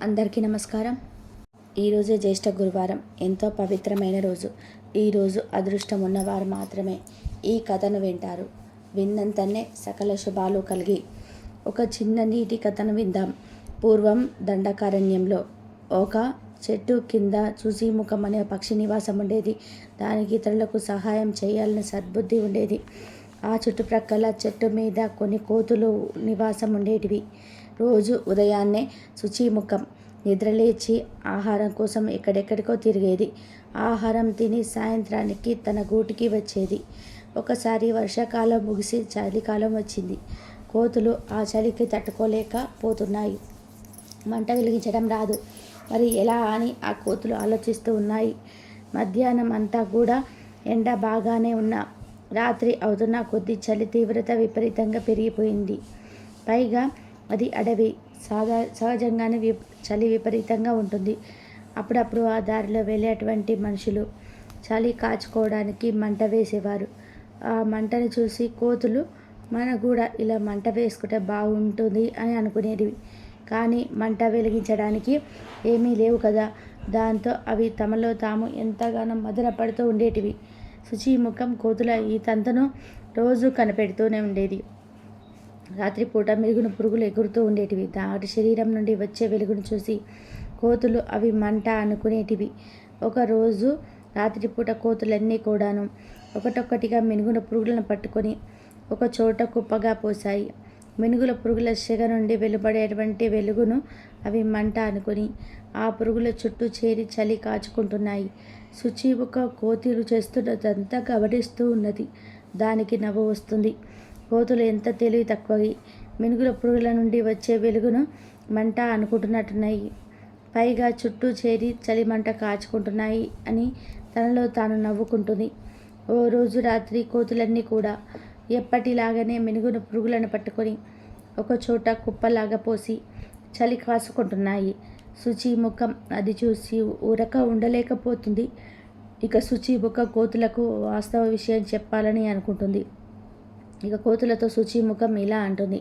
అందరికీ నమస్కారం. ఈరోజు జ్యేష్ఠ గురువారం. ఎంతో పవిత్రమైన రోజు. ఈరోజు అదృష్టం ఉన్నవారు మాత్రమే ఈ కథను వింటారు. విన్నంతనే సకల శుభాలు కలిగి ఒక చిన్న నీటి కథను విందాం. పూర్వం దండకారణ్యంలో ఒక చెట్టు కింద చూసిముఖం అనే పక్షి నివాసం ఉండేది. దానికి ఇతరులకు సహాయం చేయాలని సద్బుద్ధి ఉండేది. ఆ చుట్టుప్రక్కల చెట్టు మీద కొన్ని కోతులు నివాసం ఉండేటివి. రోజు ఉదయాన్నే శుచిముఖం నిద్రలేచి ఆహారం కోసం ఎక్కడెక్కడికో తిరిగేది. ఆహారం తిని సాయంత్రానికి తన గూటికి వచ్చేది. ఒకసారి వర్షాకాలం ముగిసి చలికాలం వచ్చింది. కోతులు ఆ చలికి తట్టుకోలేకపోతున్నాయి మంట వెలిగించడం రాదు. మరి ఎలా అని ఆ కోతులు ఆలోచిస్తూ ఉన్నాయి. మధ్యాహ్నం అంతా కూడా ఎండ బాగానే ఉన్నా. రాత్రి అవుతున్న కొద్ది చలి తీవ్రత విపరీతంగా పెరిగిపోయింది. పైగా అది అడవి. సాధా సహజంగానే వి చలి విపరీతంగా ఉంటుంది. అప్పుడప్పుడు ఆ దారిలో వెళ్ళేటువంటి మనుషులు చలి కాచుకోవడానికి మంట వేసేవారు. ఆ మంటను చూసి కోతులు మన కూడా ఇలా మంట వేసుకుంటే బాగుంటుంది అని అనుకునేటివి. కానీ మంట వెలిగించడానికి ఏమీ లేవు కదా. దాంతో అవి తమలో తాము ఎంతగానో మదన పడుతూ ఉండేటివి. శుచిముఖం కోతుల ఈ తంతను రోజు కనిపెడుతూనే ఉండేది. రాత్రిపూట మెరుగున పురుగులు ఎగురుతూ ఉండేటివి. దాటి శరీరం నుండి వచ్చే వెలుగును చూసి కోతులు అవి మంట అనుకునేటివి. ఒకరోజు రాత్రిపూట కోతులన్నీ కూడాను ఒకటొక్కటిగా మెనుగున పురుగులను పట్టుకొని ఒక చోట కుప్పగా పోసాయి మెనుగుల పురుగుల సెగ నుండి వెలువడేటువంటి వెలుగును అవి మంట అనుకుని ఆ పురుగుల చుట్టూ చేరి చలి కాచుకుంటున్నాయి. శుచి ఒక కోతిలు చేస్తున్నదంతా గమనిస్తూ ఉన్నది. దానికి నవ్వు వస్తుంది. కోతులు ఎంత తెలివి తక్కువవి? మినుగుల పురుగుల నుండి వచ్చే వెలుగును మంట అనుకుంటున్నట్టున్నాయి. పైగా చుట్టూ చేరి చలి మంట కాచుకుంటున్నాయి అని తనలో తాను నవ్వుకుంటుంది. ఓ రోజు రాత్రి కోతులన్నీ కూడా ఎప్పటిలాగానే మినుగున పురుగులను పట్టుకొని ఒకచోట కుప్పలాగా పోసి చలి కాసుకుంటున్నాయి. శుచి ముఖం అది చూసి ఊరక ఉండలేకపోతుంది. ఇక శుచి ముఖ కోతులకు వాస్తవ విషయం చెప్పాలని అనుకుంటుంది. ఇక కోతులతో శుచి ముఖం ఇలా అంటుంది.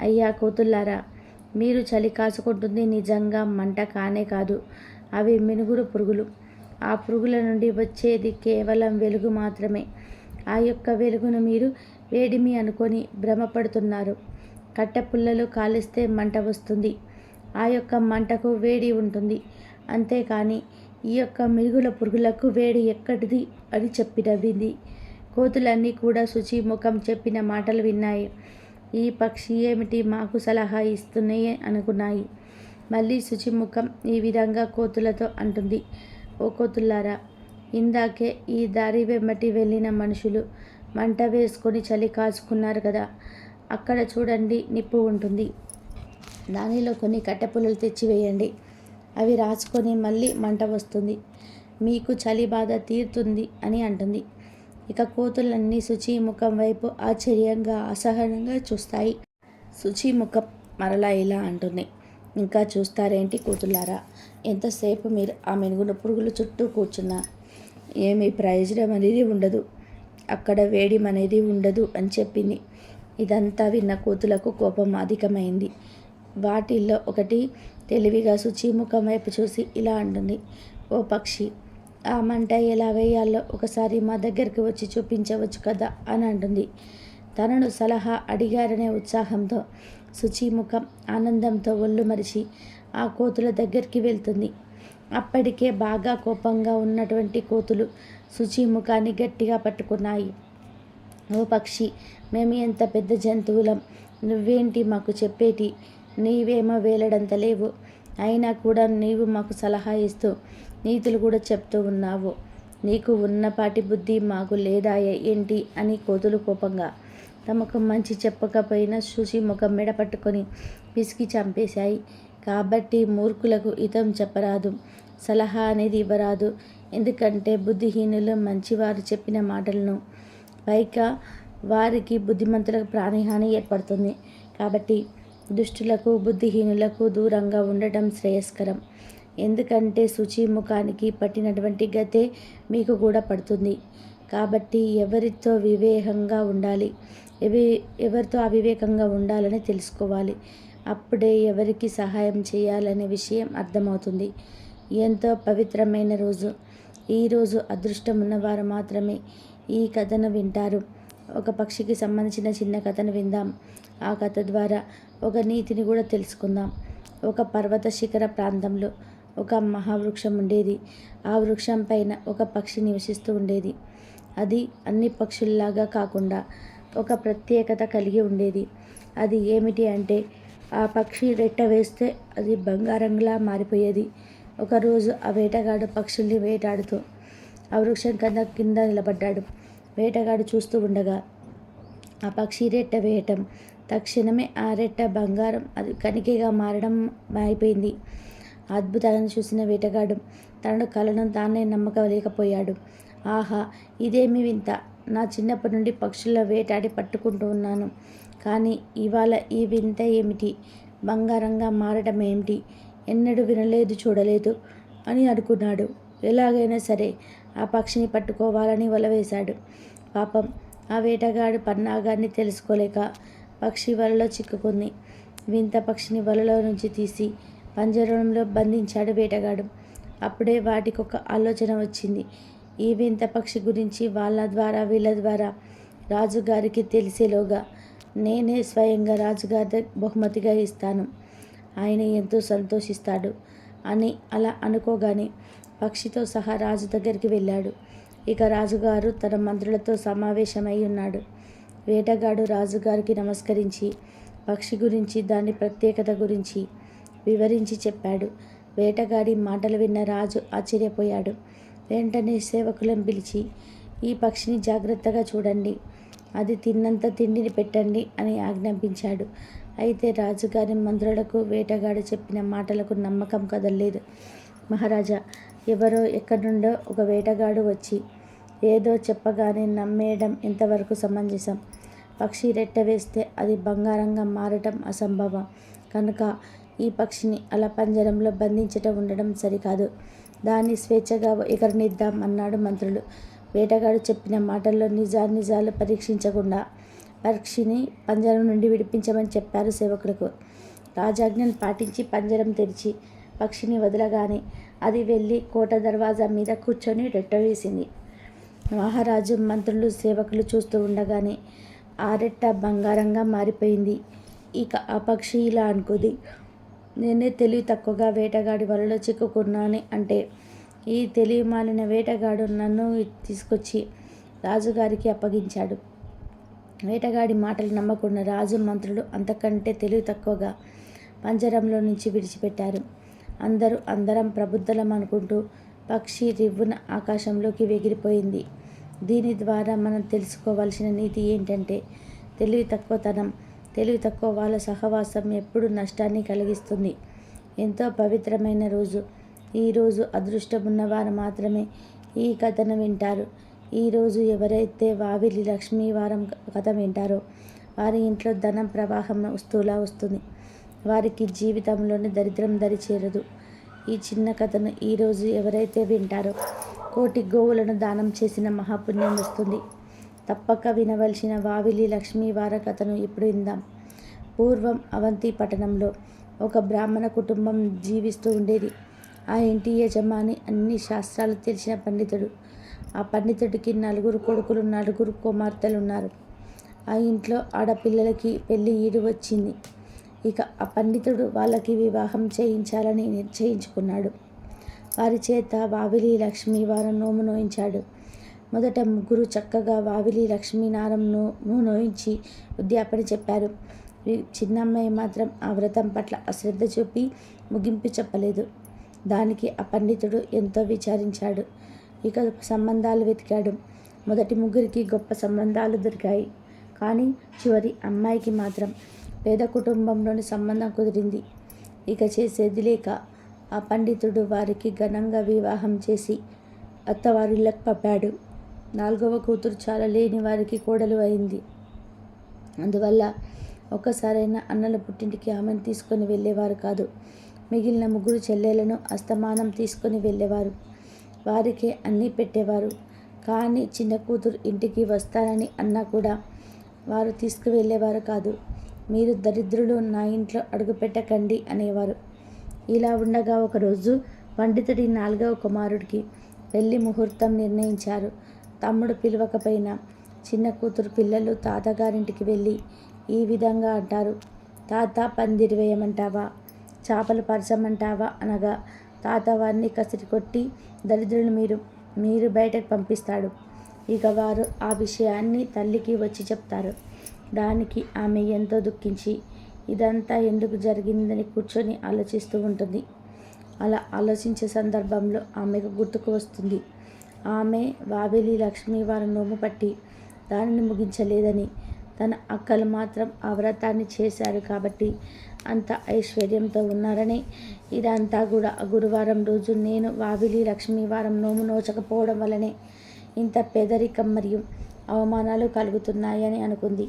అయ్యా కోతుల్లారా మీరు చలి కాచుకుంటుంది నిజంగా మంట కానే కాదు అవి మినుగురు పురుగులు. ఆ పురుగుల నుండి వచ్చేది కేవలం వెలుగు మాత్రమే. ఆ యొక్క వెలుగును మీరు వేడిమి అనుకొని భ్రమపడుతున్నారు. కట్టెపుల్లలు కాలిస్తే మంట వస్తుంది. ఆ యొక్క మంటకు వేడి ఉంటుంది. అంతేకాని ఈ యొక్క మిరుగుల పురుగులకు వేడి ఎక్కడిది అని చెప్పినవ్వింది కోతులన్నీ కూడా శుచి ముఖం చెప్పిన మాటలు విన్నాయి. ఈ పక్షి ఏమిటి మాకు సలహా ఇస్తున్నాయి అనుకున్నాయి. మళ్ళీ శుచిముఖం ఈ విధంగా కోతులతో అంటుంది. ఓ కోతులారా ఇందాకే ఈ దారి వెంబటి వెళ్ళిన మనుషులు మంట వేసుకొని చలి కాచుకున్నారు కదా అక్కడ చూడండి నిప్పు ఉంటుంది. దానిలో కొన్ని కట్టెపుల్లలు తెచ్చివేయండి. అవి రాసుకొని మళ్ళీ మంట వస్తుంది. మీకు చలి బాధ తీరుతుంది అని అంటుంది. ఇక కోతులన్నీ శుచి ముఖం వైపు ఆశ్చర్యంగా అసహనంగా చూస్తాయి. శుచి ముఖం మరలా ఇలా అంటుంది. ఇంకా చూస్తారేంటి కూతుళ్ళారా ఎంతసేపు మీరు ఆ మెనుగున పురుగుల చుట్టూ కూర్చున్నా? ఏమి ప్రయోజనం అనేది ఉండదు. అక్కడ వేడిం అనేది ఉండదు అని చెప్పింది. ఇదంతా విన్న కోతులకు కోపం అధికమైంది. వాటిల్లో ఒకటి తెలివిగా శుచి ముఖం వైపు చూసి ఇలా అంటుంది. ఓ పక్షి ఆ మంట ఎలా వేయాలో ఒకసారి మా దగ్గరికి వచ్చి చూపించవచ్చు కదా అని అంటుంది. తనను సలహా అడిగారనే ఉత్సాహంతో శుచిముఖం ఆనందంతో ఒళ్ళు మరిచి ఆ కోతుల దగ్గరికి వెళ్తుంది. అప్పటికే బాగా కోపంగా ఉన్నటువంటి కోతులు శుచిముఖాన్ని గట్టిగా పట్టుకున్నాయి. ఓ పక్షి మేము ఎంత పెద్ద జంతువులం నువ్వేంటి మాకు చెప్పేటి? నీవేమో వేలడంత లేవు. అయినా కూడా నీవు మాకు సలహా ఇస్తూ నీతులు కూడా చెప్తూ ఉన్నావు. నీకు ఉన్నపాటి బుద్ధి మాకు లేదా ఏంటి అని కోతులు కోపంగా తమకు మంచి చెప్పకపోయినా చూసి ముఖం మెడ పట్టుకొని పిసికి చంపేశాయి. కాబట్టి మూర్ఖులకు హితం చెప్పరాదు సలహా అనేది ఇవ్వరాదు. ఎందుకంటే బుద్ధిహీనులు మంచివారు చెప్పిన మాటలను పైగా వారికి బుద్ధిమంతులకు ప్రాణహాని ఏర్పడుతుంది. కాబట్టి దుష్టులకు బుద్ధిహీనులకు దూరంగా ఉండటం శ్రేయస్కరం. ఎందుకంటే శుచి ముఖానికి పట్టినటువంటి గతే మీకు కూడా పడుతుంది. కాబట్టి ఎవరితో వివేకంగా ఉండాలి? ఎవి ఎవరితో అవివేకంగా ఉండాలని తెలుసుకోవాలి. అప్పుడే ఎవరికి సహాయం చేయాలనే విషయం అర్థమవుతుంది. ఎంతో పవిత్రమైన రోజు. ఈరోజు అదృష్టం ఉన్నవారు మాత్రమే ఈ కథను వింటారు. ఒక పక్షికి సంబంధించిన చిన్న కథను విందాం. ఆ కథ ద్వారా ఒక నీతిని కూడా తెలుసుకుందాం. ఒక పర్వత శిఖర ప్రాంతంలో ఒక మహావృక్షం ఉండేది. ఆ వృక్షం పైన ఒక పక్షి నివసిస్తూ ఉండేది. అది అన్ని పక్షుల్లాగా కాకుండా ఒక ప్రత్యేకత కలిగి ఉండేది. అది ఏమిటి అంటే ఆ పక్షి రెట్ట వేస్తే అది బంగారంలా మారిపోయేది. ఒకరోజు ఆ వేటగాడు పక్షుల్ని వేటాడుతూ ఆ వృక్షం కింద కింద నిలబడ్డాడు. వేటగాడు చూస్తూ ఉండగా ఆ పక్షి రెట్ట వేయటం తక్షణమే ఆ రెట్ట బంగారం అది కణికగా మారడం అయిపోయింది అద్భుతాలను చూసిన వేటగాడు తనను కలను తానే నమ్మకలేకపోయాడు ఆహా ఇదేమి వింత? నా చిన్నప్పటి నుండి పక్షుల వేటాడి పట్టుకుంటూ ఉన్నాను. కానీ ఇవాళ ఈ వింత ఏమిటి? బంగారంగా మారడం ఏమిటి? ఎన్నడూ వినలేదు చూడలేదు అని అనుకున్నాడు. ఎలాగైనా సరే ఆ పక్షిని పట్టుకోవాలని వలవేశాడు. పాపం ఆ వేటగాడు పన్నాగాన్ని తెలుసుకోలేక పక్షి వలలో చిక్కుకుంది. వింత పక్షిని వలలో నుంచి తీసి పంజరంలో బంధించాడు వేటగాడు. అప్పుడే వాటికొక ఆలోచన వచ్చింది. ఈ వింత పక్షి గురించి వాళ్ళ ద్వారా వీళ్ళ ద్వారా రాజుగారికి తెలిసేలోగా నేనే స్వయంగా రాజుగారి బహుమతిగా ఇస్తాను. ఆయన ఎంతో సంతోషిస్తాడు అని అలా అనుకోగానే పక్షితో సహా రాజు దగ్గరికి వెళ్ళాడు. ఇక రాజుగారు తన మంత్రులతో సమావేశమై ఉన్నాడు. వేటగాడు రాజుగారికి నమస్కరించి పక్షి గురించి దాని ప్రత్యేకత గురించి వివరించి చెప్పాడు. వేటగాడి మాటలు విన్న రాజు ఆశ్చర్యపోయాడు. వెంటనే సేవకులను పిలిచి ఈ పక్షిని జాగ్రత్తగా చూడండి. అది తిన్నంత తిండిని పెట్టండి అని ఆజ్ఞాపించాడు. అయితే రాజుగారి మంత్రులకు వేటగాడు చెప్పిన మాటలకు నమ్మకం కదలలేదు. మహారాజా ఎవరో ఎక్కడి నుండో ఒక వేటగాడు వచ్చి ఏదో చెప్పగానే నమ్మేయడం ఎంతవరకు సమంజసం? పక్షి రెట్ట వేస్తే అది బంగారంగా మారటం అసంభవం. కనుక ఈ పక్షిని అలా పంజరంలో బంధించటం ఉండడం సరికాదు. దాన్ని స్వేచ్ఛగా ఎగరనిద్దాం అన్నాడు మంత్రులు. వేటగాడు చెప్పిన మాటల్లో నిజానిజాలు పరీక్షించకుండా పక్షిని పంజరం నుండి విడిపించమని చెప్పారు సేవకులకు. రాజాజ్ఞను పాటించి పంజరం తెరిచి పక్షిని వదలగానే అది వెళ్ళి కోట దర్వాజా మీద కూర్చొని రెట్టవేసింది. మహారాజు మంత్రులు సేవకులు చూస్తూ ఉండగానే ఆరెట్ట బంగారంగా మారిపోయింది. ఇక ఆ పక్షి ఇలా అనుకుంది నేనే తెలివి తక్కువగా వేటగాడి వలలో చిక్కుకున్నాను అంటే ఈ తెలివి మాలిన వేటగాడు నన్ను తీసుకొచ్చి రాజుగారికి అప్పగించాడు. వేటగాడి మాటలు నమ్మకుండా రాజు మంత్రులు అంతకంటే తెలివి తక్కువగా పంజరంలో నుంచి విడిచిపెట్టారు. అందరూ అందరం ప్రబుద్ధలం అనుకుంటూ పక్షి రివ్వున ఆకాశంలోకి ఎగిరిపోయింది దీని ద్వారా మనం తెలుసుకోవాల్సిన నీతి ఏంటంటే తెలివి తక్కువతనం. తెలివి తక్కువ వాళ్ళ సహవాసం ఎప్పుడు నష్టాన్ని కలిగిస్తుంది. ఎంతో పవిత్రమైన రోజు. ఈరోజు అదృష్టం ఉన్నవారు మాత్రమే ఈ కథను వింటారు. ఈరోజు ఎవరైతే వావిలి లక్ష్మీ వారం కథ వింటారో వారి ఇంట్లో ధనం ప్రవాహం వస్తువులా వస్తుంది. వారికి జీవితంలోని దరిద్రం దరి చేరదు. ఈ చిన్న కథను ఈరోజు ఎవరైతే వింటారో కోటి గోవులను దానం చేసిన మహాపుణ్యం వస్తుంది. తప్పక వినవలసిన వావిలి లక్ష్మీ వార కథను ఇప్పుడు ఇందాం పూర్వం అవంతి పట్టణంలో ఒక బ్రాహ్మణ కుటుంబం జీవిస్తూ ఉండేది. ఆ ఇంటి యజమాని అన్ని శాస్త్రాలు తెలిసిన పండితుడు. ఆ పండితుడికి నలుగురు కొడుకులు నలుగురు కుమార్తెలు ఉన్నారు ఆ ఇంట్లో ఆడపిల్లలకి పెళ్ళి ఈడు వచ్చింది. ఇక ఆ పండితుడు వాళ్ళకి వివాహం చేయించాలని నిశ్చయించుకున్నాడు. వారి చేత వావిలి లక్ష్మీ వారం నోము నోయించాడు. మొదట ముగ్గురు చక్కగా వావిలి లక్ష్మీనారంను నోయించి ఉద్యాపన చెప్పారు. చిన్నమ్మాయి మాత్రం ఆ వ్రతం పట్ల అశ్రద్ధ చూపి ముగింపు చెప్పలేదు. దానికి ఆ పండితుడు ఎంతో విచారించాడు. ఇక సంబంధాలు వెతికాడు. మొదటి ముగ్గురికి గొప్ప సంబంధాలు దొరికాయి. కానీ చివరి అమ్మాయికి మాత్రం పేద కుటుంబంలోని సంబంధం కుదిరింది. ఇక చేసేది లేక ఆ పండితుడు వారికి ఘనంగా వివాహం చేసి అత్తవారిళ్ళకు పంపాడు. నాలుగవ కూతురు చాలా లేని వారికి కోడలు అయింది. అందువల్ల ఒక్కసారైనా అన్నల పుట్టింటికి ఆమెను తీసుకొని వెళ్ళేవారు కాదు. మిగిలిన ముగ్గురు చెల్లెలను అస్తమానం తీసుకొని వెళ్ళేవారు. వారికే అన్నీ పెట్టేవారు. కానీ చిన్న కూతురు ఇంటికి వస్తానని అన్నా కూడా వారు తీసుకువెళ్ళేవారు కాదు. మీరు దరిద్రులు నా ఇంట్లో అడుగుపెట్టకండి అనేవారు. ఇలా ఉండగా ఒకరోజు పండితుడి నాలుగవ కుమారుడికి పెళ్ళి ముహూర్తం నిర్ణయించారు. తమ్ముడు పిలవకపోయినా చిన్న కూతురు పిల్లలు తాతగారింటికి వెళ్ళి ఈ విధంగా అంటారు. తాత పందిరి వేయమంటావా? చేపలు పరచమంటావా? అనగా తాత వారిని కసిరి కొట్టి దరిద్రులు మీరు మీరు బయటకు పంపిస్తాడు. ఇక వారు ఆ విషయాన్ని తల్లికి వచ్చి చెప్తారు. దానికి ఆమె ఎంతో దుఃఖించి ఇదంతా ఎందుకు జరిగిందని కూర్చొని ఆలోచిస్తూ ఉంటుంది. అలా ఆలోచించే సందర్భంలో ఆమెకు గుర్తుకు వస్తుంది. ఆమె వావిలి లక్ష్మి వారి నోము పట్టి దానిని ముగించలేదని. తన అక్కలు మాత్రం ఆ వ్రతాన్ని చేశారు కాబట్టి అంత ఐశ్వర్యంతో ఉన్నారని. ఇదంతా కూడా గురువారం రోజు నేను వావిలి లక్ష్మీ వారం నోము నోచకపోవడం వల్లనే ఇంత పేదరికం మరియు అవమానాలు కలుగుతున్నాయని అనుకుంది.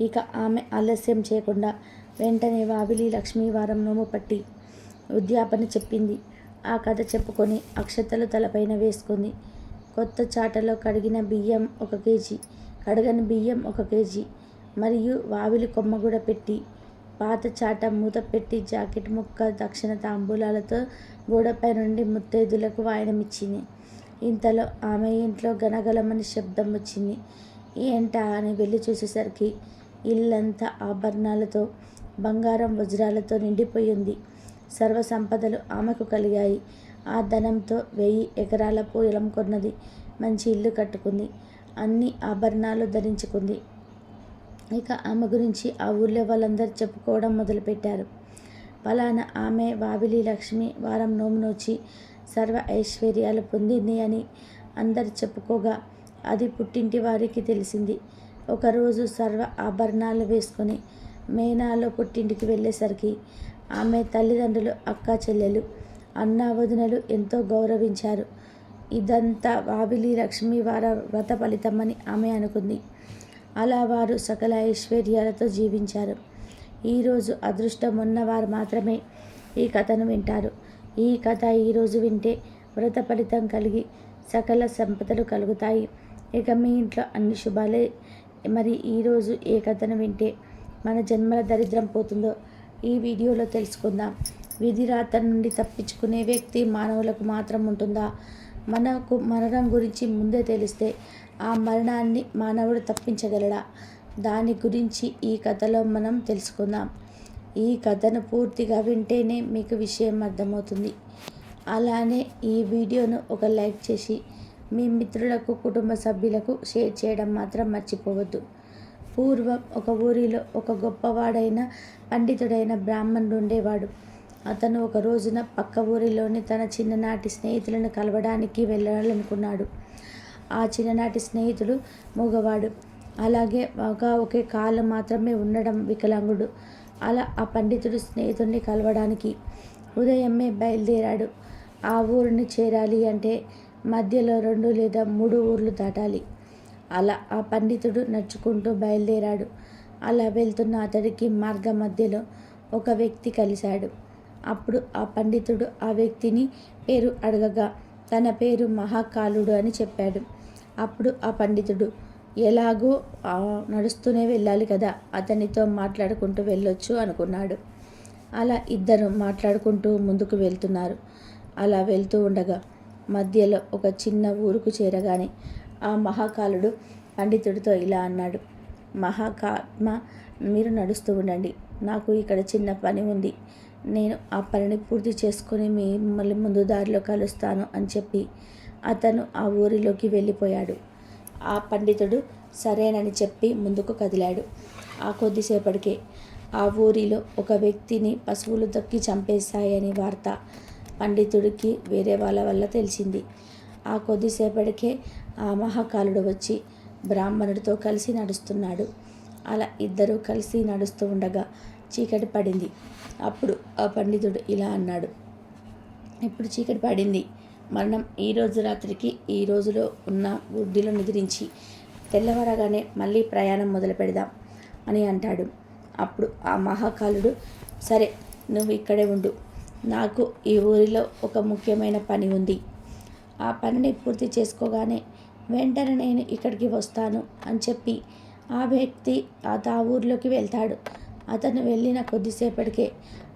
ఇక ఆమె ఆలస్యం చేయకుండా వెంటనే వావిలి లక్ష్మీ వారం నోము పట్టి ఉద్యాపన చెప్పింది. ఆ కథ చెప్పుకొని అక్షతలు తలపైన వేసుకుంది. కొత్త చాటలో కడిగిన బియ్యం ఒక కేజీ కడగని బియ్యం ఒక కేజీ మరియు వావిలి కొమ్మ కూడా పెట్టి పాత చాట మూత పెట్టి జాకెట్ ముక్క దక్షిణ తాంబూలాలతో గోడపై నుండి ముత్తైదులకు వాయనమిచ్చింది. ఇంతలో ఆమె ఇంట్లో గనగలమని శబ్దం వచ్చింది. ఏంటా అని వెళ్ళి చూసేసరికి ఇల్లంతా ఆభరణాలతో బంగారం వజ్రాలతో నిండిపోయింది. సర్వ సంపదలు ఆమెకు కలిగాయి. ఆ ధనంతో వెయ్యి ఎకరాల పొలం కొన్నది. మంచి ఇల్లు కట్టుకుంది. అన్ని ఆభరణాలు ధరించుకుంది. ఇక ఆమె గురించి ఆ ఊళ్ళో వాళ్ళందరూ చెప్పుకోవడం మొదలుపెట్టారు. ఫలానా ఆమె వావిలి లక్ష్మి వారం నోము నోచి సర్వ ఐశ్వర్యాలు పొందింది అని అందరు చెప్పుకోగా అది పుట్టింటి వారికి తెలిసింది. ఒకరోజు సర్వ ఆభరణాలు వేసుకొని మేనాలో పుట్టింటికి వెళ్ళేసరికి ఆమె తల్లిదండ్రులు అక్క చెల్లెలు అన్నావదినలు ఎంతో గౌరవించారు. ఇదంతా వావిలి లక్ష్మి వార వ్రత ఫలితమని ఆమె అనుకుంది. అలా వారు సకల ఐశ్వర్యాలతో జీవించారు. ఈరోజు అదృష్టం ఉన్నవారు మాత్రమే ఈ కథను వింటారు. ఈ కథ ఈరోజు వింటే వ్రత ఫలితం కలిగి సకల సంపదలు కలుగుతాయి. ఇక మీ ఇంట్లో అన్ని శుభాలే. మరి ఈరోజు ఏ కథను వింటే మన జన్మల దరిద్రం పోతుందో ఈ వీడియోలో తెలుసుకుందాం. విధిరాత నుండి తప్పించుకునే వ్యక్తి మానవులకు మాత్రం ఉంటుందా? మనకు మరణం గురించి ముందే తెలిస్తే ఆ మరణాన్ని మానవుడు తప్పించగలడా? దాని గురించి ఈ కథలో మనం తెలుసుకుందాం. ఈ కథను పూర్తిగా వింటేనే మీకు విషయం అర్థమవుతుంది. అలానే ఈ వీడియోను ఒక లైక్ చేసి మీ మిత్రులకు కుటుంబ సభ్యులకు షేర్ చేయడం మాత్రం మర్చిపోవద్దు. పూర్వం ఒక ఊరిలో ఒక గొప్పవాడైన పండితుడైన బ్రాహ్మణుడు ఉండేవాడు. అతను ఒక రోజున పక్క ఊరిలోని తన చిన్ననాటి స్నేహితులను కలవడానికి వెళ్ళాలనుకున్నాడు. ఆ చిన్ననాటి స్నేహితుడు మగవాడు. అలాగే ఒక ఒకే కాలు మాత్రమే ఉండడం వికలాంగుడు. అలా ఆ పండితుడు స్నేహితుడిని కలవడానికి ఉదయమే బయలుదేరాడు. ఆ ఊరిని చేరాలి అంటే మధ్యలో రెండు లేదా మూడు ఊర్లు దాటాలి. అలా ఆ పండితుడు నడుచుకుంటూ బయలుదేరాడు. అలా వెళ్తున్న అతడికి మార్గ మధ్యలో ఒక వ్యక్తి కలిశాడు. అప్పుడు ఆ పండితుడు ఆ వ్యక్తిని పేరు అడగగా తన పేరు మహాకాలుడు అని చెప్పాడు. అప్పుడు ఆ పండితుడు ఎలాగో నడుస్తూనే వెళ్ళాలి కదా అతనితో మాట్లాడుకుంటూ వెళ్ళొచ్చు అనుకున్నాడు. అలా ఇద్దరు మాట్లాడుకుంటూ ముందుకు వెళ్తున్నారు. అలా వెళ్తూ ఉండగా మధ్యలో ఒక చిన్న ఊరుకు చేరగానే ఆ మహాకాలుడు పండితుడితో ఇలా అన్నాడు. మహాకాత్మ మీరు నడుస్తూ ఉండండి. నాకు ఇక్కడ చిన్న పని ఉంది. నేను ఆ పనిని పూర్తి చేసుకుని మిమ్మల్ని ముందు దారిలో కలుస్తాను అని చెప్పి అతను ఆ ఊరిలోకి వెళ్ళిపోయాడు. ఆ పండితుడు సరేనని చెప్పి ముందుకు కదిలాడు. ఆ కొద్దిసేపటికే ఆ ఊరిలో ఒక వ్యక్తిని పశువులు దొక్కి చంపేశాయని వార్త పండితుడికి వేరే వాళ్ళ వల్ల తెలిసింది. ఆ కొద్దిసేపటికే ఆ మహాకాలుడు వచ్చి బ్రాహ్మణుడితో కలిసి నడుస్తున్నాడు. అలా ఇద్దరూ కలిసి నడుస్తూ ఉండగా చీకటి పడింది. అప్పుడు ఆ పండితుడు ఇలా అన్నాడు. ఇప్పుడు చీకటి పడింది. మరణం ఈ రోజు రాత్రికి ఈ రోజులో ఉన్న గుడ్డిలో నిద్రించి తెల్లవారగానే మళ్ళీ ప్రయాణం మొదలు పెడదాం అని అంటాడు. అప్పుడు ఆ మహాకాలుడు సరే నువ్వు ఇక్కడే ఉండు. నాకు ఈ ఊరిలో ఒక ముఖ్యమైన పని ఉంది. ఆ పనిని పూర్తి చేసుకోగానే వెంటనే నేను ఇక్కడికి వస్తాను అని చెప్పి ఆ వ్యక్తి ఆ తా ఊరిలోకి వెళ్తాడు. అతను వెళ్ళిన కొద్దిసేపటికే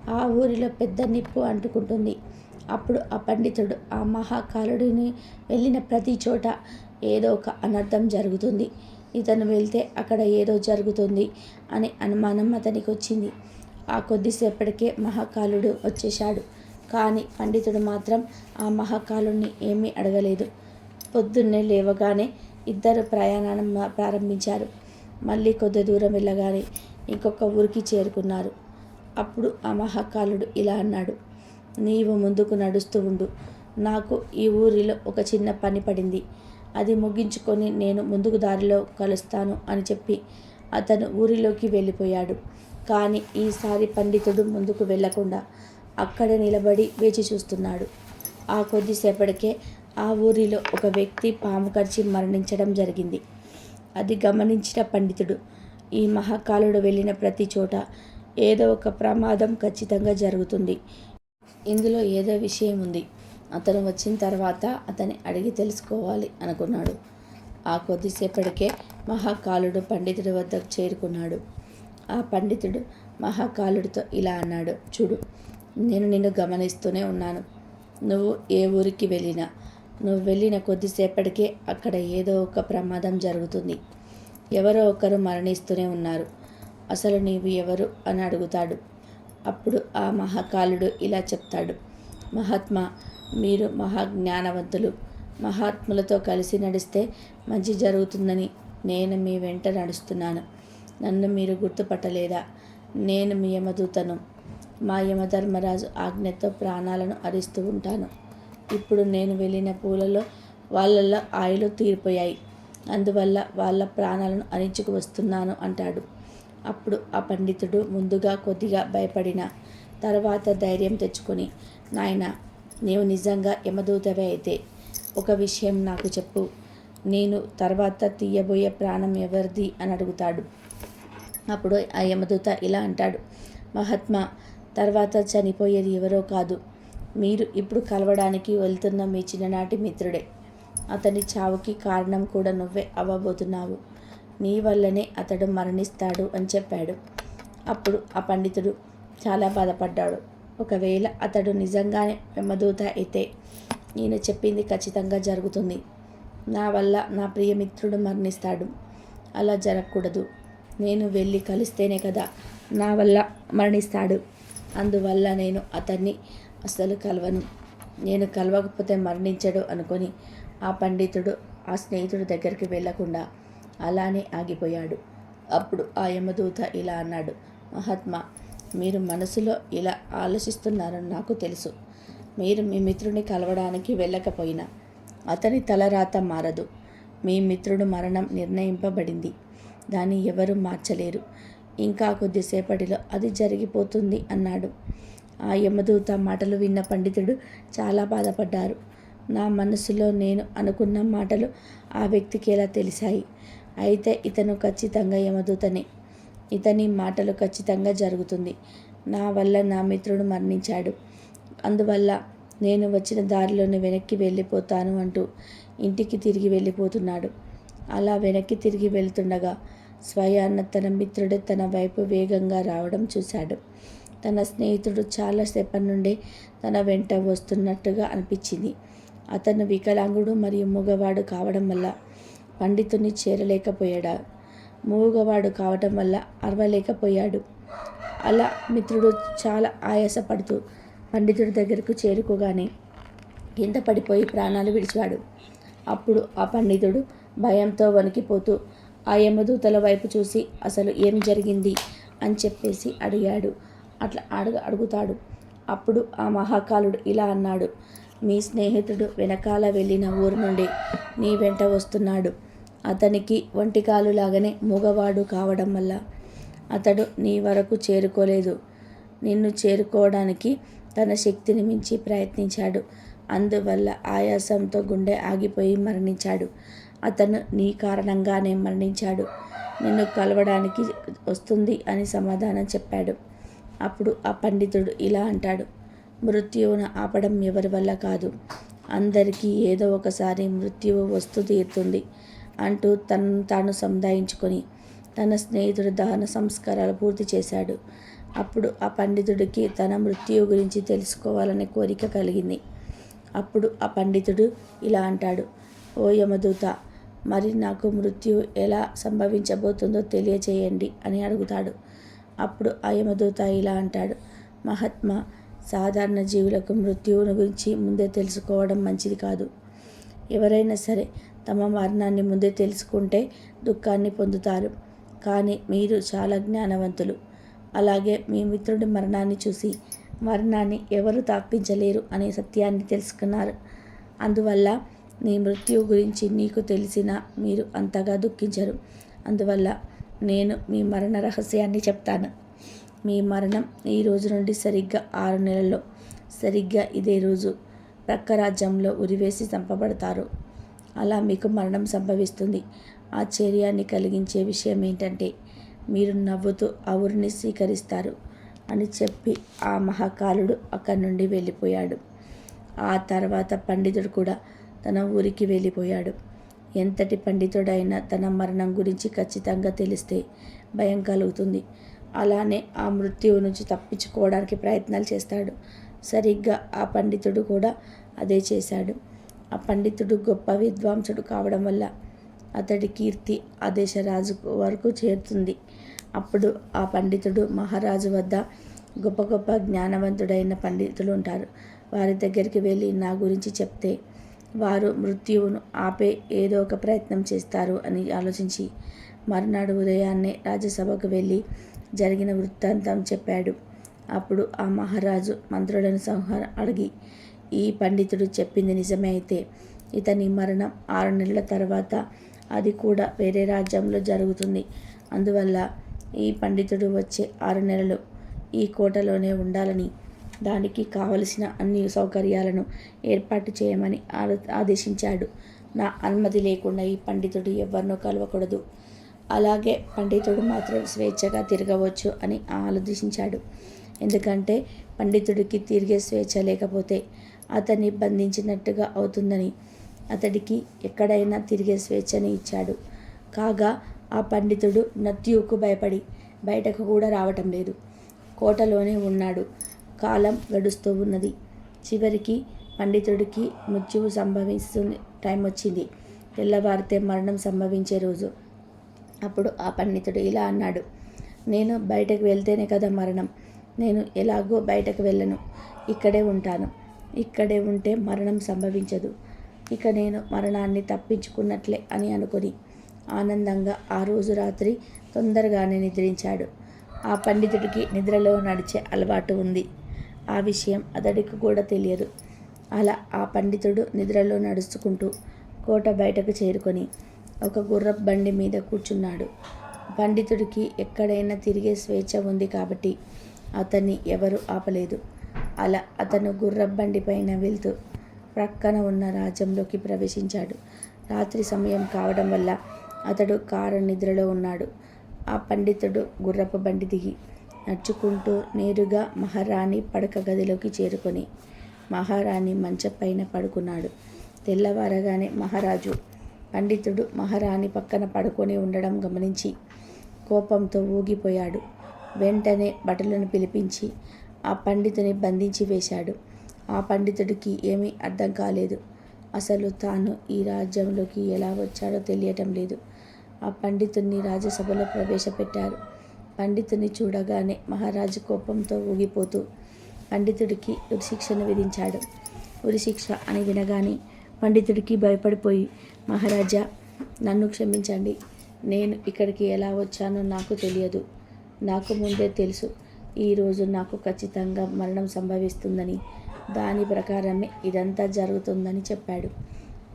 ఆ ఊరిలో పెద్ద నిప్పు అంటుకుంటుంది. అప్పుడు ఆ పండితుడు ఆ మహాకాలుడిని వెళ్ళిన ప్రతి చోట ఏదో ఒక అనర్థం జరుగుతుంది. ఇతను వెళ్తే అక్కడ ఏదో జరుగుతుంది అనే అనుమానం అతనికి వచ్చింది. ఆ కొద్దిసేపటికే మహాకాలుడు వచ్చేశాడు. కానీ పండితుడు మాత్రం ఆ మహాకాలుడిని ఏమీ అడగలేదు. పొద్దున్నే లేవగానే ఇద్దరు ప్రయాణం ప్రారంభించారు. మళ్ళీ కొద్ది దూరం వెళ్ళగానే ఇంకొక ఊరికి చేరుకున్నారు. అప్పుడు ఆ మహాకాలుడు ఇలా అన్నాడు నీవు ముందుకు నడుస్తూ ఉండు. నాకు ఈ ఊరిలో ఒక చిన్న పని పడింది. అది ముగించుకొని నేను ముందుకు దారిలో కలుస్తాను అని చెప్పి అతను ఊరిలోకి వెళ్ళిపోయాడు. కానీ ఈసారి పండితుడు ముందుకు వెళ్ళకుండా అక్కడే నిలబడి వేచి చూస్తున్నాడు. ఆ కొద్దిసేపటికే ఆ ఊరిలో ఒక వ్యక్తి పాము కరిచి మరణించడం జరిగింది. అది గమనించిన పండితుడు ఈ మహాకాలుడు వెళ్ళిన ప్రతి చోట ఏదో ఒక ప్రమాదం ఖచ్చితంగా జరుగుతుంది. ఇందులో ఏదో విషయం ఉంది. అతను వచ్చిన తర్వాత అతన్ని అడిగి తెలుసుకోవాలి అనుకున్నాడు. ఆ కొద్దిసేపటికే మహాకాలుడు పండితుడి వద్దకు చేరుకున్నాడు. ఆ పండితుడు మహాకాలుడితో ఇలా అన్నాడు చూడు నేను నిన్ను గమనిస్తూనే ఉన్నాను. నువ్వు ఏ ఊరికి వెళ్ళినా నువ్వు వెళ్ళిన కొద్దిసేపటికే అక్కడ ఏదో ఒక ప్రమాదం జరుగుతుంది. ఎవరో ఒకరు మరణిస్తూనే ఉన్నారు. అసలు నీవు ఎవరు? అని అడుగుతాడు. అప్పుడు ఆ మహాకాలుడు ఇలా చెప్తాడు. మహాత్మా మీరు మహాజ్ఞానవంతులు. మహాత్ములతో కలిసి నడిస్తే మంచి జరుగుతుందని నేను మీ వెంట నడుస్తున్నాను. నన్ను మీరు గుర్తుపట్టలేదా? నేను మీ యమదూతను. మా యమధర్మరాజు ఆజ్ఞతో ప్రాణాలను అరిస్తూ ఉంటాను. ఇప్పుడు నేను వెళ్ళిన పూలలో వాళ్ళల్లో ఆయులు తీరిపోయాయి. అందువల్ల వాళ్ళ ప్రాణాలను అరించుకు వస్తున్నాను అంటాడు. అప్పుడు ఆ పండితుడు ముందుగా కొద్దిగా భయపడిన తర్వాత ధైర్యం తెచ్చుకొని నాయన నీవు నిజంగా యమదూతవే అయితే ఒక విషయం నాకు చెప్పు. నేను తర్వాత తీయబోయే ప్రాణం ఎవరిది? అని అడుగుతాడు. అప్పుడు ఆ యమదూత ఇలా అంటాడు మహాత్మా తర్వాత చనిపోయేది ఎవరో కాదు. మీరు ఇప్పుడు కలవడానికి వెళ్తున్న మీ చిన్ననాటి మిత్రుడే. అతని చావుకి కారణం కూడా నువ్వే అవ్వబోతున్నావు. నీ వల్లనే అతడు మరణిస్తాడు అని చెప్పాడు. అప్పుడు ఆ పండితుడు చాలా బాధపడ్డాడు. ఒకవేళ అతడు నిజంగానే వెమ్మదూత అయితే నేను చెప్పింది ఖచ్చితంగా జరుగుతుంది. నా వల్ల నా ప్రియమిత్రుడు మరణిస్తాడు. అలా జరగకూడదు. నేను వెళ్ళి కలిస్తేనే కదా నా వల్ల మరణిస్తాడు. అందువల్ల నేను అతన్ని అస్సలు కలవను. నేను కలవకపోతే మరణించడు అనుకొని ఆ పండితుడు ఆ స్నేహితుడి దగ్గరికి వెళ్ళకుండా అలానే ఆగిపోయాడు. అప్పుడు ఆ యమదూత ఇలా అన్నాడు మహాత్మా మీరు మనసులో ఇలా ఆలోచిస్తున్నారని నాకు తెలుసు. మీరు మీ మిత్రుని కలవడానికి వెళ్ళకపోయినా అతని తలరాత మారదు. మీ మిత్రుడు మరణం నిర్ణయింపబడింది. దాన్ని ఎవరు మార్చలేరు. ఇంకా కొద్దిసేపటిలో అది జరిగిపోతుంది అన్నాడు. ఆ యమదూత మాటలు విన్న పండితుడు చాలా బాధపడ్డారు. నా మనసులో నేను అనుకున్న మాటలు ఆ వ్యక్తికి ఎలా తెలిసాయి అయితే ఇతను ఖచ్చితంగా యమదూతనే. ఇతని మాటలు ఖచ్చితంగా జరుగుతుంది. నా వల్ల నా మిత్రుడు మరణించాడు. అందువల్ల నేను వచ్చిన దారిలోనే వెనక్కి వెళ్ళిపోతాను అంటూ ఇంటికి తిరిగి వెళ్ళిపోతున్నాడు. అలా వెనక్కి తిరిగి వెళ్తుండగా స్వయాన్న తన మిత్రుడే తన వైపు వేగంగా రావడం చూశాడు. తన స్నేహితుడు చాలాసేపటి నుండి తన వెంట వస్తున్నట్టుగా అనిపించింది. అతను వికలాంగుడు మరియు మూగవాడు కావడం వల్ల పండితుని చేరలేకపోయాడు? మూగవాడు కావటం వల్ల అరవలేకపోయాడు. అలా మిత్రుడు చాలా ఆయాసపడుతూ పండితుడి దగ్గరకు చేరుకోగానే కింద పడిపోయి ప్రాణాలు విడిచాడు. అప్పుడు ఆ పండితుడు భయంతో వణికిపోతూ ఆ యమదూతల వైపు చూసి అసలు ఏం జరిగింది? అని చెప్పేసి అడిగాడు. అట్లా అడుగు అడుగుతాడు. అప్పుడు ఆ మహాకాలుడు ఇలా అన్నాడు. మీ స్నేహితుడు వెనకాల వెళ్ళిన ఊరు నుండి నీ వెంట వస్తున్నాడు. అతనికి ఒంటికాలు లాగానే మూగవాడు కావడం వల్ల అతడు నీ వరకు చేరుకోలేదు. నిన్ను చేరుకోవడానికి తన శక్తిని మించి ప్రయత్నించాడు. అందువల్ల ఆయాసంతో గుండె ఆగిపోయి మరణించాడు. అతను నీ కారణంగానే మరణించాడు. నిన్ను కలవడానికి వస్తుంది అని సమాధానం చెప్పాడు. అప్పుడు ఆ పండితుడు ఇలా అంటాడు. మృత్యువును ఆపడం ఎవరి వల్ల కాదు. అందరికీ ఏదో ఒకసారి మృత్యువు వస్తు తీరుతుంది అంటూ తను తాను సముదాయించుకొని తన స్నేహితుడు దహన సంస్కారాలు పూర్తి చేశాడు. అప్పుడు ఆ పండితుడికి తన మృత్యువు గురించి తెలుసుకోవాలనే కోరిక కలిగింది. అప్పుడు ఆ పండితుడు ఇలా అంటాడు ఓ యమదూత మరి నాకు మృత్యు ఎలా సంభవించబోతుందో తెలియచేయండి అని అడుగుతాడు. అప్పుడు ఆ యమదూత ఇలా అంటాడు మహాత్మా సాధారణ జీవులకు మృత్యువును గురించి ముందే తెలుసుకోవడం మంచిది కాదు. ఎవరైనా సరే తమ మరణాన్ని ముందే తెలుసుకుంటే దుఃఖాన్ని పొందుతారు. కానీ మీరు చాలా జ్ఞానవంతులు. అలాగే మీ మిత్రుడి మరణాన్ని చూసి మరణాన్ని ఎవరు తాపించలేరు అనే సత్యాన్ని తెలుసుకున్నారు. అందువల్ల నీ మృత్యువు గురించి నీకు తెలిసినా మీరు అంతగా దుఃఖించరు. అందువల్ల నేను మీ మరణ రహస్యాన్ని చెప్తాను. మీ మరణం ఈ రోజు నుండి సరిగ్గా ఆరు నెలల్లో. సరిగ్గా ఇదే రోజు ప్రక్క రాజ్యంలో ఉరివేసి చంపబడతారు. అలా మీకు మరణం సంభవిస్తుంది. ఆశ్చర్యాన్ని కలిగించే విషయం ఏంటంటే మీరు నవ్వుతూ ఆ ఊరిని స్వీకరిస్తారు అని చెప్పి ఆ మహాకాలుడు అక్కడి నుండి వెళ్ళిపోయాడు. ఆ తర్వాత పండితుడు కూడా తన ఊరికి వెళ్ళిపోయాడు. ఎంతటి పండితుడైనా తన మరణం గురించి ఖచ్చితంగా తెలిస్తే భయం కలుగుతుంది. అలానే ఆ మృత్యువు నుంచి తప్పించుకోవడానికి ప్రయత్నాలు చేస్తాడు. సరిగ్గా ఆ పండితుడు కూడా అదే చేశాడు. ఆ పండితుడు గొప్ప విద్వాంసుడు కావడం వల్ల అతడి కీర్తి ఆ దేశ రాజు వరకు చేరుతుంది. అప్పుడు ఆ పండితుడు మహారాజు వద్ద గొప్ప గొప్ప జ్ఞానవంతుడైన పండితులు ఉంటారు. వారి దగ్గరికి వెళ్ళి నా గురించి చెప్తే వారు మృత్యువును ఆపే ఏదో ఒక ప్రయత్నం చేస్తారు అని ఆలోచించి మర్నాడు ఉదయాన్నే రాజ్యసభకు వెళ్ళి జరిగిన వృత్తాంతం చెప్పాడు. అప్పుడు ఆ మహారాజు మంత్రులను సంహారం అడిగి ఈ పండితుడు చెప్పింది నిజమే అయితే ఇతని మరణం ఆరు నెలల తర్వాత అది కూడా వేరే రాజ్యంలో జరుగుతుంది. అందువల్ల ఈ పండితుడు వచ్చే ఆరు నెలలు ఈ కోటలోనే ఉండాలని దానికి కావలసిన అన్ని సౌకర్యాలను ఏర్పాటు చేయమని ఆదేశించాడు. నా అనుమతి లేకుండా ఈ పండితుడు ఎవరినో కలవకూడదు. అలాగే పండితుడు మాత్రం స్వేచ్ఛగా తిరగవచ్చు అని ఆలోచించాడు. ఎందుకంటే పండితుడికి తిరిగే స్వేచ్ఛ లేకపోతే అతన్ని బంధించినట్టుగా అవుతుందని అతడికి ఎక్కడైనా తిరిగే స్వేచ్ఛని ఇచ్చాడు. కాగా ఆ పండితుడు నత్యుకు భయపడి బయటకు కూడా రావటం లేదు. కోటలోనే ఉన్నాడు. కాలం గడుస్తూ ఉన్నది. చివరికి పండితుడికి మృత్యువు సంభవిస్తున్న టైం వచ్చింది తెల్లవారితే మరణం సంభవించే రోజు. అప్పుడు ఆ పండితుడు ఇలా అన్నాడు నేను బయటకు వెళ్తేనే కదా మరణం. నేను ఎలాగో బయటకు వెళ్ళను. ఇక్కడే ఉంటాను. ఇక్కడే ఉంటే మరణం సంభవించదు. ఇక నేను మరణాన్ని తప్పించుకున్నట్లే అని అనుకొని ఆనందంగా ఆ రోజు రాత్రి తొందరగానే నిద్రించాడు. ఆ పండితుడికి నిద్రలో నడిచే అలవాటు ఉంది. ఆ విషయం అతడికి కూడా తెలియదు. అలా ఆ పండితుడు నిద్రలో నడుచుకుంటూ కోట బయటకు చేరుకొని ఒక గుర్రపు బండి మీద కూర్చున్నాడు. పండితుడికి ఎక్కడైనా తిరిగే స్వేచ్ఛ ఉంది కాబట్టి అతన్ని ఎవరు ఆపలేదు. అలా అతను గుర్రపు బండి పైన వెళ్తూ ప్రక్కన ఉన్న రాజ్యంలోకి ప్రవేశించాడు. రాత్రి సమయం కావడం వల్ల అతడు కారు నిద్రలో ఉన్నాడు. ఆ పండితుడు గుర్రపు బండి దిగి నడుచుకుంటూ నేరుగా మహారాణి పడక గదిలోకి చేరుకొని మహారాణి మంచపైన పడుకున్నాడు. తెల్లవారగానే మహారాజు పండితుడు మహారాణి పక్కన పడుకొని ఉండడం గమనించి కోపంతో ఊగిపోయాడు. వెంటనే భటులను పిలిపించి ఆ పండితుని బంధించి వేశాడు. ఆ పండితుడికి ఏమీ అర్థం కాలేదు. అసలు తాను ఈ రాజ్యంలోకి ఎలా వచ్చాడో తెలియటం లేదు. ఆ పండితుడిని రాజ్యసభలో ప్రవేశపెట్టారు. పండితుని చూడగానే మహారాజు కోపంతో ఊగిపోతూ పండితుడికి ఉరిశిక్షను విధించాడు. ఉరిశిక్ష అని వినగానే పండితుడికి భయపడిపోయి మహారాజా నన్ను క్షమించండి. నేను ఇక్కడికి ఎలా వచ్చానో నాకు తెలియదు. నాకు ముందే తెలుసు. ఈరోజు నాకు ఖచ్చితంగా మరణం సంభవిస్తుందని దాని ప్రకారమే ఇదంతా జరుగుతుందని చెప్పాడు.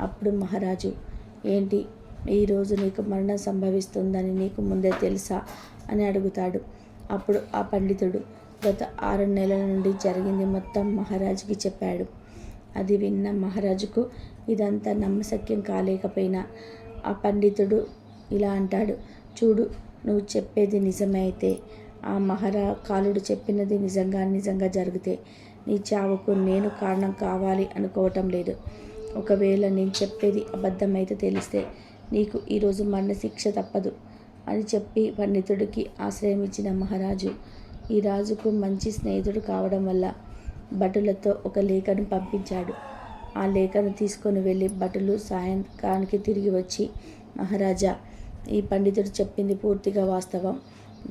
అప్పుడు మహారాజు ఏంటి ఈరోజు నీకు మరణం సంభవిస్తుందని నీకు ముందే తెలుసా అని అడుగుతాడు. అప్పుడు ఆ పండితుడు గత ఆరు నెలల నుండి జరిగింది మొత్తం మహారాజుకి చెప్పాడు. అది విన్న మహారాజుకు ఇదంతా నమ్మశక్యం కాలేకపోయినా. ఆ పండితుడు ఇలా అంటాడు చూడు నువ్వు చెప్పేది నిజమైతే ఆ మహారా కాలుడు చెప్పినది నిజంగా నిజంగా జరిగితే నీ చావుకు నేను కారణం కావాలి అనుకోవటం లేదు. ఒకవేళ నేను చెప్పేది అబద్ధమైతే తెలిస్తే నీకు ఈరోజు మరణశిక్ష తప్పదు అని చెప్పి పండితుడికి ఆశ్రయం ఇచ్చిన మహారాజు ఈ రాజుకు మంచి స్నేహితుడు కావడం వల్ల భటులతో ఒక లేఖను పంపించాడు. ఆ లేఖను తీసుకొని వెళ్ళి భటులు సాయంత్రానికి తిరిగి వచ్చి మహారాజా ఈ పండితుడు చెప్పింది పూర్తిగా వాస్తవం.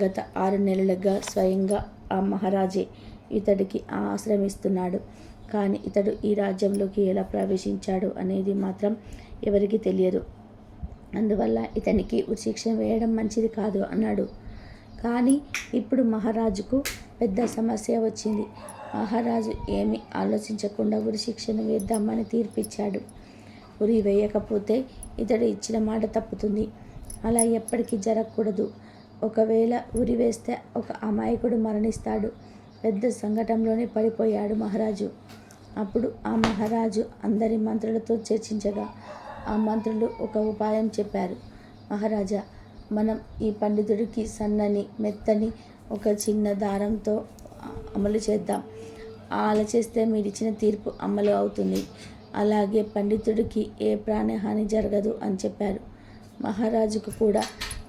గత ఆరు నెలలుగా స్వయంగా ఆ మహారాజే ఇతడికి ఆశ్రమిస్తున్నాడు కానీ ఇతడు ఈ రాజ్యంలోకి ఎలా ప్రవేశించాడు అనేది మాత్రం ఎవరికి తెలియదు. అందువల్ల ఇతనికి ఉరిశిక్ష వేయడం మంచిది కాదు అన్నాడు. కానీ ఇప్పుడు మహారాజుకు పెద్ద సమస్య వచ్చింది. మహారాజు ఏమీ ఆలోచించకుండా ఉరిశిక్షను వేద్దామని తీర్పిచ్చాడు. ఉరి వేయకపోతే ఇతడు ఇచ్చిన మాట తప్పుతుంది. అలా ఎప్పటికీ జరగకూడదు. ఒకవేళ ఉరి వేస్తే ఒక అమాయకుడు మరణిస్తాడు. పెద్ద సంఘటనలోనే పడిపోయాడు మహారాజు. అప్పుడు ఆ మహారాజు అందరి మంత్రులతో చర్చించగా ఆ మంత్రులు ఒక ఉపాయం చెప్పారు. మహారాజా మనం ఈ పండితుడికి సన్నని మెత్తని ఒక చిన్న దారంతో అమలు చేద్దాం. ఆలోచిస్తే మీరు ఇచ్చిన తీర్పు అమలు అవుతుంది. అలాగే పండితుడికి ఏ ప్రాణహాని జరగదు అని చెప్పారు. మహారాజుకు కూడా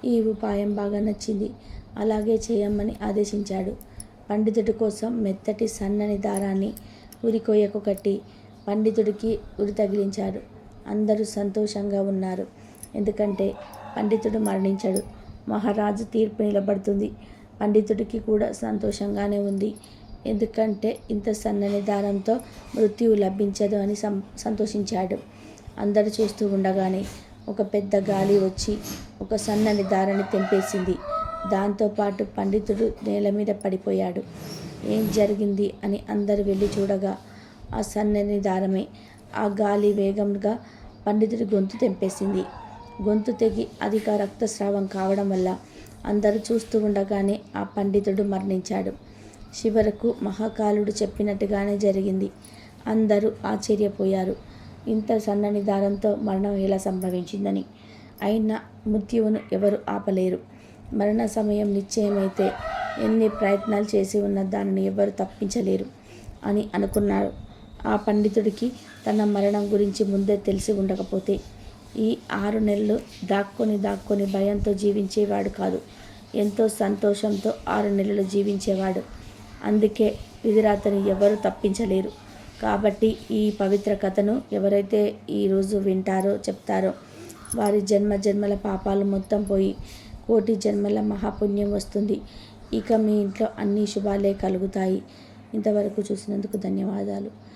ఈ ఉపాయం బాగా నచ్చింది. అలాగే చేయమని ఆదేశించాడు. పండితుడి కోసం మెత్తటి సన్నని దారాన్ని ఉరి కొయ్యకు కట్టి పండితుడికి ఉరి తగిలించారు అందరూ సంతోషంగా ఉన్నారు. ఎందుకంటే పండితుడు మరణించాడు. మహారాజు తీర్పు నిలబడుతుంది. పండితుడికి కూడా సంతోషంగానే ఉంది. ఎందుకంటే ఇంత సన్నని దారంతో మృత్యువు లభించదు అని సం సంతోషించాడు. అందరూ చూస్తూ ఉండగానే ఒక పెద్ద గాలి వచ్చి ఒక సన్నని దారాన్ని తెంపేసింది. దాంతోపాటు పండితుడు నేల మీద పడిపోయాడు. ఏం జరిగింది అని అందరు వెళ్ళి చూడగా ఆ సన్నని దారమే ఆ గాలి వేగంగా పండితుడి గొంతు తెంపేసింది. గొంతు తెగి అధిక రక్తస్రావం కావడం వల్ల అందరూ చూస్తూ ఉండగానే ఆ పండితుడు మరణించాడు. చివరకు మహాకాలుడు చెప్పినట్టుగానే జరిగింది. అందరూ ఆశ్చర్యపోయారు. ఇంత సన్నని దారంతో మరణం ఎలా సంభవించిందని. అయినా మృత్యువును ఎవరు ఆపలేరు. మరణ సమయం నిశ్చయమైతే ఎన్ని ప్రయత్నాలు చేసి ఉన్న దానిని ఎవరు తప్పించలేరు అని అనుకున్నారు. ఆ పండితుడికి తన మరణం గురించి ముందే తెలిసి ఉండకపోతే ఈ ఆరు నెలలు దాక్కొని దాక్కొని భయంతో జీవించేవాడు కాదు. ఎంతో సంతోషంతో ఆరు నెలలు జీవించేవాడు. అందుకే విధిరాతని ఎవరు తప్పించలేరు. కాబట్టి ఈ పవిత్ర కథను ఎవరైతే ఈరోజు వింటారో చెప్తారో వారి జన్మ జన్మల పాపాలు మొత్తం పోయి కోటి జన్మల మహాపుణ్యం వస్తుంది. ఇక మీ ఇంట్లో అన్ని శుభాలే కలుగుతాయి. ఇంతవరకు చూసినందుకు ధన్యవాదాలు.